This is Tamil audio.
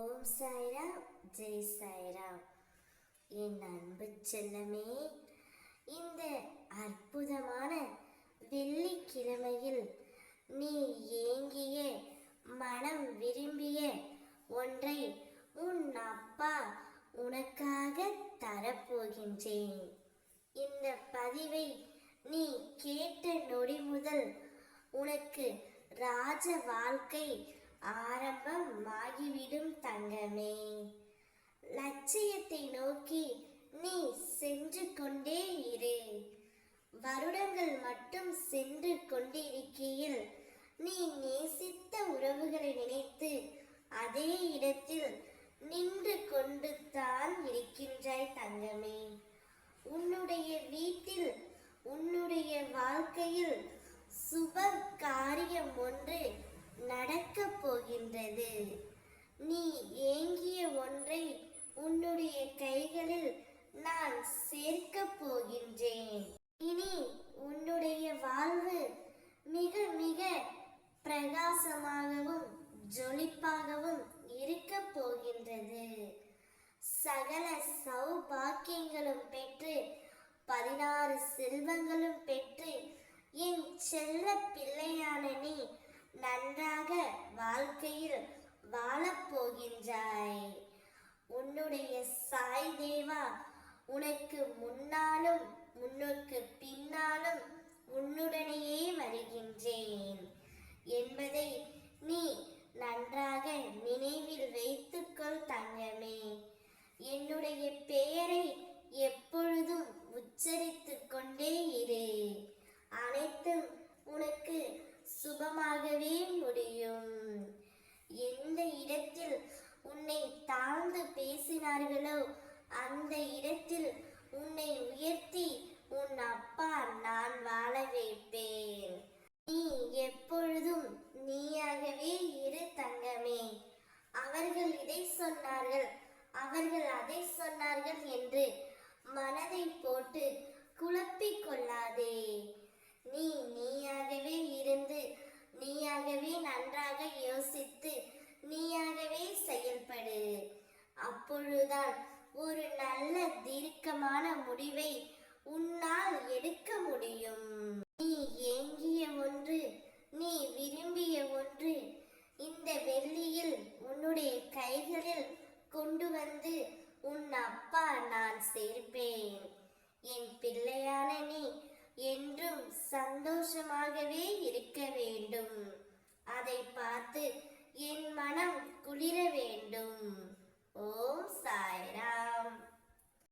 ஓம் சாய்ராம். ஜெய் சாய்ராம். என் அன்பு செல்லமே இந்த அற்புதமான வெள்ளிக்கிழமையில் நீ ஏங்கிய மனம் விரும்பிய ஒன்றை உன் அப்பா உனக்காக தரப்போகின்றேன். இந்த பதிவை நீ கேட்ட நொடி முதல் உனக்கு ராஜ வாழ்க்கை ஆரம்பம் தங்கமே லட்சியத்தை நோக்கி நீ சென்று கொண்டே இரு. வருடங்கள் மட்டும் சென்று கொண்டிருக்கையில் நீ நேசித்த உறவுகளை நினைத்து அதே இடத்தில் நின்று கொண்டு தான் இருக்கின்றாய் தங்கமே. உன்னுடைய வீட்டில் உன்னுடைய வாழ்க்கையில் சுப காரியம் ஒன்று நீ ஏங்கிய ஒன்றை உன்னுடைய கைகளில் நான் சேர்க்கப் போகின்றேன். இனி உன்னுடைய வாழ்வு மிக மிக பிரகாசமாகவும் ஜொலிப்பாகவும் இருக்கப் போகின்றது. சகல சௌபாக்கியங்களும் பெற்று பதினாறு செல்வங்களும் பெற்று என் செல்ல பிள்ளையான நீ வாழப்போகின்றாய். உன்னுடைய சாய் தேவா உனக்கு முன்னாலும் முன்னுக்கு பின்னாலும் உன்னுடனேயே வருகின்றேன் என்பதை நீ நன்றாக நினை தாழ்ந்து பேசினார்களோ அந்த இடத்தில் உன்னை உயர்த்தி உன் அப்பா நான் வாழ வைப்பேன். நீ எப்பொழுதும் நீயாகவே இரு தங்கமே. அவர்கள் இதை சொன்னார்கள் அவர்கள் அதை சொன்னார்கள் என்று மனதை போட்டு குழப்பிக் கொள்ளாதே. நீ நீ இருந்து நீயாகவே நன்றாக யோசித்து நீயாகவே செயல்படு அப்பொழுதுதான் ஒரு நல்ல தீர்க்கமான முடிவை உன்னால் எடுக்க முடியும். நீ ஏங்கிய ஒன்று நீ விரும்பிய ஒன்று இந்த வெள்ளியில் உன்னுடைய கைகளில் கொண்டு வந்து உன் அப்பா நான் சேர்ப்பேன். என் பிள்ளையான நீ என்றும் சந்தோஷமாகவே இருக்க வேண்டும். அதை பார்த்து என் மனம்